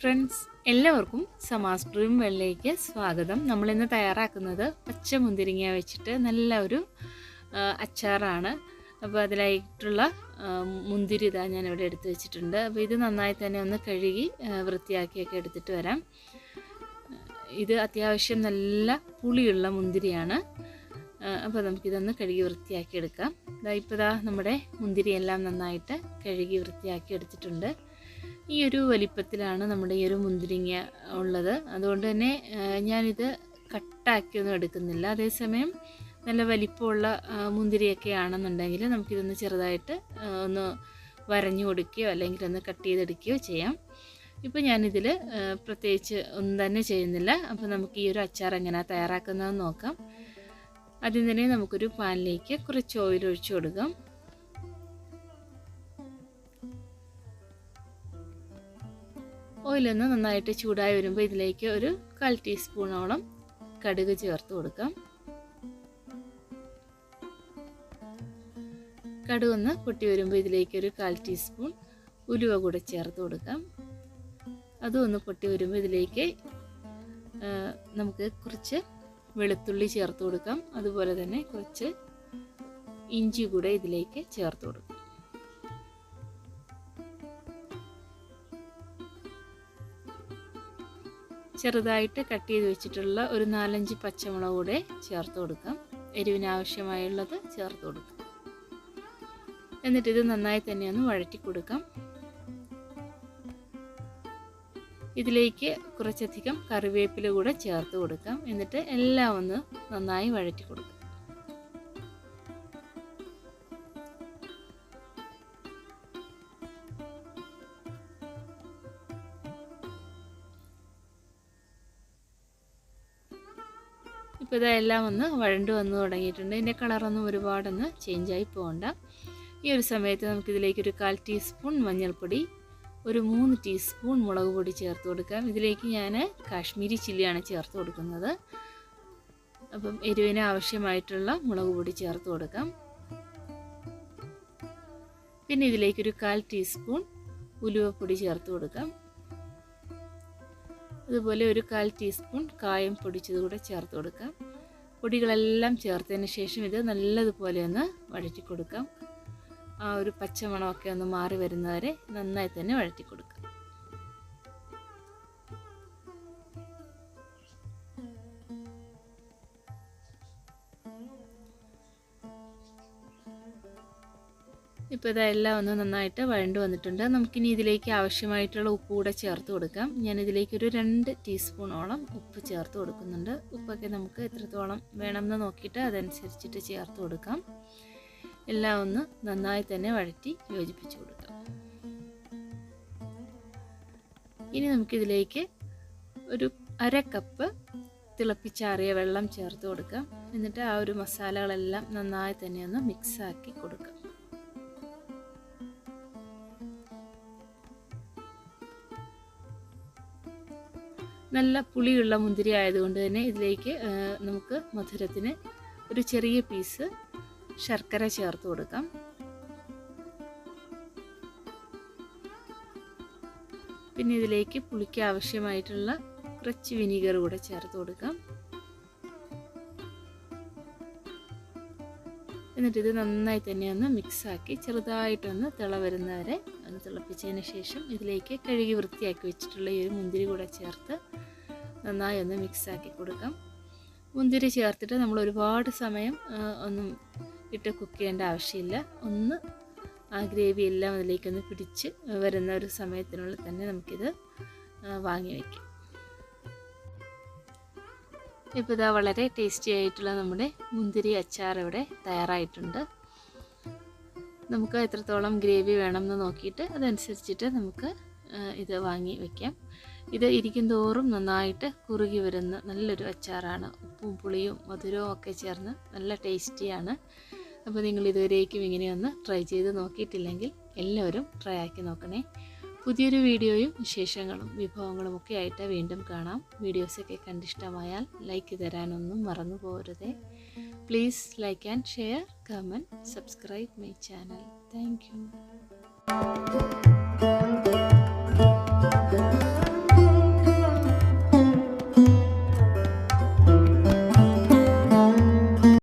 Friends എല്ലാവർക്കും സമാസ് dream വെള്ളിലേക്ക് സ്വാഗതം. നമ്മളിന്ന് തയ്യാറാക്കുന്നത് പച്ച മുന്തിരിങ്ങ വെച്ചിട്ട് നല്ല ഒരു അച്ചാറാണ്. അപ്പോൾ അതിലായിട്ടുള്ള മുന്തിരി ഇതാ ഞാൻ ഇവിടെ എടുത്ത് വെച്ചിട്ടുണ്ട്. അപ്പോൾ ഇത് നന്നായി തന്നെ ഒന്ന് കഴുകി വൃത്തിയാക്കിയൊക്കെ എടുത്തിട്ട് വരാം. ഇത് അത്യാവശ്യം നല്ല പുളിയുള്ള മുന്തിരിയാണ്. അപ്പോൾ നമുക്കിതൊന്ന് കഴുകി വൃത്തിയാക്കി എടുക്കാം. ഇതാ ഇപ്പോൾ ഇതാ നമ്മുടെ മുന്തിരിയെല്ലാം നന്നായിട്ട് കഴുകി വൃത്തിയാക്കി എടുത്തിട്ടുണ്ട്. ഈ ഒരു വലിപ്പത്തിലാണ് നമ്മുടെ ഈ ഒരു മുന്തിരിങ്ങ ഉള്ളത്. അതുകൊണ്ട് തന്നെ ഞാനിത് കട്ടാക്കിയൊന്നും എടുക്കുന്നില്ല. അതേസമയം നല്ല വലിപ്പമുള്ള മുന്തിരിയൊക്കെ ആണെന്നുണ്ടെങ്കിൽ നമുക്കിതൊന്ന് ചെറുതായിട്ട് ഒന്ന് വരഞ്ഞു കൊടുക്കുകയോ അല്ലെങ്കിൽ ഒന്ന് കട്ട് ചെയ്തെടുക്കുകയോ ചെയ്യാം. ഇപ്പോൾ ഞാനിതിൽ പ്രത്യേകിച്ച് ഒന്നും തന്നെ ചെയ്യുന്നില്ല. അപ്പോൾ നമുക്ക് ഈ ഒരു അച്ചാർ എങ്ങനെ തയ്യാറാക്കുന്നതെന്ന് നോക്കാം. ആദ്യം തന്നെ നമുക്കൊരു പാനിലേക്ക് കുറച്ച് ഓയിൽ ഒഴിച്ചു കൊടുക്കാം. ഓയിലൊന്ന് നന്നായിട്ട് ചൂടായി വരുമ്പോൾ ഇതിലേക്ക് ഒരു കാൽ ടീസ്പൂണോളം കടുക് ചേർത്ത് കൊടുക്കാം. കടുക് ഒന്ന് പൊട്ടി വരുമ്പോൾ ഇതിലേക്ക് ഒരു കാൽ ടീസ്പൂൺ ഉലുവ കൂടെ ചേർത്ത് കൊടുക്കാം. അതും ഒന്ന് പൊട്ടി വരുമ്പോൾ ഇതിലേക്ക് നമുക്ക് കുറച്ച് വെളുത്തുള്ളി ചേർത്ത് കൊടുക്കാം. അതുപോലെ തന്നെ കുറച്ച് ഇഞ്ചി കൂടെ ഇതിലേക്ക് ചേർത്ത് കൊടുക്കാം. ചെറുതായിട്ട് കട്ട് ചെയ്ത് വെച്ചിട്ടുള്ള ഒരു നാലഞ്ച് പച്ചമുളക് കൂടെ ചേർത്ത് കൊടുക്കാം. എരിവിന് ആവശ്യമായുള്ളത് ചേർത്ത് കൊടുക്കാം. എന്നിട്ട് ഇത് നന്നായി തന്നെ ഒന്ന് വഴറ്റി കൊടുക്കാം. ഇതിലേക്ക് കുറച്ചധികം കറിവേപ്പില കൂടെ ചേർത്ത് കൊടുക്കാം. എന്നിട്ട് എല്ലാം ഒന്ന് നന്നായി വഴറ്റി കൊടുക്കാം. ഇപ്പോൾ ഇതെല്ലാം ഒന്ന് വഴണ്ട് വന്ന് തുടങ്ങിയിട്ടുണ്ട്. ഇതിന്റെ കളറൊന്നും ഒരുപാടൊന്ന് ചേഞ്ചായി പോകണ്ട ഈ ഒരു സമയത്ത് നമുക്കിതിലേക്ക് ഒരു കാൽ ടീസ്പൂൺ മഞ്ഞൾപ്പൊടി ഒരു മൂന്ന് ടീസ്പൂൺ മുളക് പൊടി ചേർത്ത് കൊടുക്കാം. ഇതിലേക്ക് ഞാൻ കാശ്മീരി ചില്ലിയാണ് ചേർത്ത് കൊടുക്കുന്നത്. അപ്പം എരിവിന് ആവശ്യമായിട്ടുള്ള മുളക് പൊടി ചേർത്ത് കൊടുക്കാം. പിന്നെ ഇതിലേക്കൊരു കാൽ ടീസ്പൂൺ ഉലുവപ്പൊടി ചേർത്ത് കൊടുക്കാം. അതുപോലെ ഒരു കാൽ ടീസ്പൂൺ കായം പൊടിച്ചത് കൂടെ ചേർത്ത് കൊടുക്കാം. പൊടികളെല്ലാം ചേർത്തതിന് ശേഷം ഇത് നല്ലതുപോലെ ഒന്ന് വഴറ്റി കൊടുക്കാം. ആ ഒരു പച്ചമണമൊക്കെ ഒന്ന് മാറി വരുന്നവരെ നന്നായി തന്നെ വഴറ്റി കൊടുക്കാം. ഇപ്പോൾ ഇതെല്ലാം ഒന്ന് നന്നായിട്ട് വഴണ്ട് വന്നിട്ടുണ്ട്. നമുക്കിനി ഇതിലേക്ക് ആവശ്യമായിട്ടുള്ള ഉപ്പ് കൂടെ ചേർത്ത് കൊടുക്കാം. ഞാനിതിലേക്ക് ഒരു രണ്ട് ടീസ്പൂണോളം ഉപ്പ് ചേർത്ത് കൊടുക്കുന്നുണ്ട്. ഉപ്പൊക്കെ നമുക്ക് എത്രത്തോളം വേണമെന്ന് നോക്കിയിട്ട് അതനുസരിച്ചിട്ട് ചേർത്ത് കൊടുക്കാം. എല്ലാം ഒന്ന് നന്നായി തന്നെ വഴറ്റി യോജിപ്പിച്ച് കൊടുക്കാം. ഇനി നമുക്കിതിലേക്ക് ഒരു അര കപ്പ് തിളപ്പിച്ചാറിയ വെള്ളം ചേർത്ത് കൊടുക്കാം. എന്നിട്ട് ആ ഒരു മസാലകളെല്ലാം നന്നായി തന്നെ ഒന്ന് മിക്സാക്കി കൊടുക്കാം. നല്ല പുളിയുള്ള മുന്തിരി ആയതുകൊണ്ട് തന്നെ ഇതിലേക്ക് നമുക്ക് മധുരത്തിന് ഒരു ചെറിയ പീസ് ശർക്കര ചേർത്ത് കൊടുക്കാം. പിന്നെ ഇതിലേക്ക് പുളിക്ക് ആവശ്യമായിട്ടുള്ള കുറച്ച് വിനീഗർ കൂടെ ചേർത്ത് കൊടുക്കാം. എന്നിട്ട് ഇത് നന്നായി തന്നെ ഒന്ന് മിക്സാക്കി ചെറുതായിട്ടൊന്ന് തിള വരുന്നവരെ ഒന്ന് തിളപ്പിച്ചതിന് ശേഷം ഇതിലേക്ക് കഴുകി വൃത്തിയാക്കി വെച്ചിട്ടുള്ള ഈ ഒരു മുന്തിരി കൂടെ ചേർത്ത് നന്നായി ഒന്ന് മിക്സാക്കി കൊടുക്കാം. മുന്തിരി ചേർത്തിട്ട് നമ്മൾ ഒരുപാട് സമയം ഒന്നും ഇട്ട് കുക്ക് ചെയ്യേണ്ട ആവശ്യമില്ല. ഒന്ന് ആ ഗ്രേവി എല്ലാം അതിലേക്കൊന്ന് പിടിച്ച് വരുന്ന ഒരു സമയത്തിനുള്ളിൽ തന്നെ നമുക്കിത് വാങ്ങി വയ്ക്കാം ഇപ്പോൾ ഇതാ വളരെ ടേസ്റ്റി ആയിട്ടുള്ള നമ്മുടെ മുന്തിരി അച്ചാർ ഇവിടെ തയ്യാറായിട്ടുണ്ട്. നമുക്ക് എത്രത്തോളം ഗ്രേവി വേണമെന്ന് നോക്കിയിട്ട് അതനുസരിച്ചിട്ട് നമുക്ക് ഇത് വാങ്ങി വയ്ക്കാം ഇത് ഇരിക്കും തോറും നന്നായിട്ട് കുറുകി വരുന്ന നല്ലൊരു അച്ചാറാണ്. ഉപ്പും പുളിയും മധുരവും ഒക്കെ ചേർന്ന് നല്ല ടേസ്റ്റിയാണ്. അപ്പോൾ നിങ്ങൾ ഇതുവരേക്കും ഇങ്ങനെയൊന്ന് ട്രൈ ചെയ്ത് നോക്കിയിട്ടില്ലെങ്കിൽ എല്ലാവരും ട്രൈ ആക്കി നോക്കണേ. പുതിയൊരു വീഡിയോയും വിശേഷങ്ങളും വിഭവങ്ങളും ഒക്കെ ആയിട്ട് വീണ്ടും കാണാം. വീഡിയോസൊക്കെ കണ്ടിഷ്ടമായാൽ ലൈക്ക് തരാനൊന്നും മറന്നു പോകരുതേ. Please like and share comment subscribe my channel thank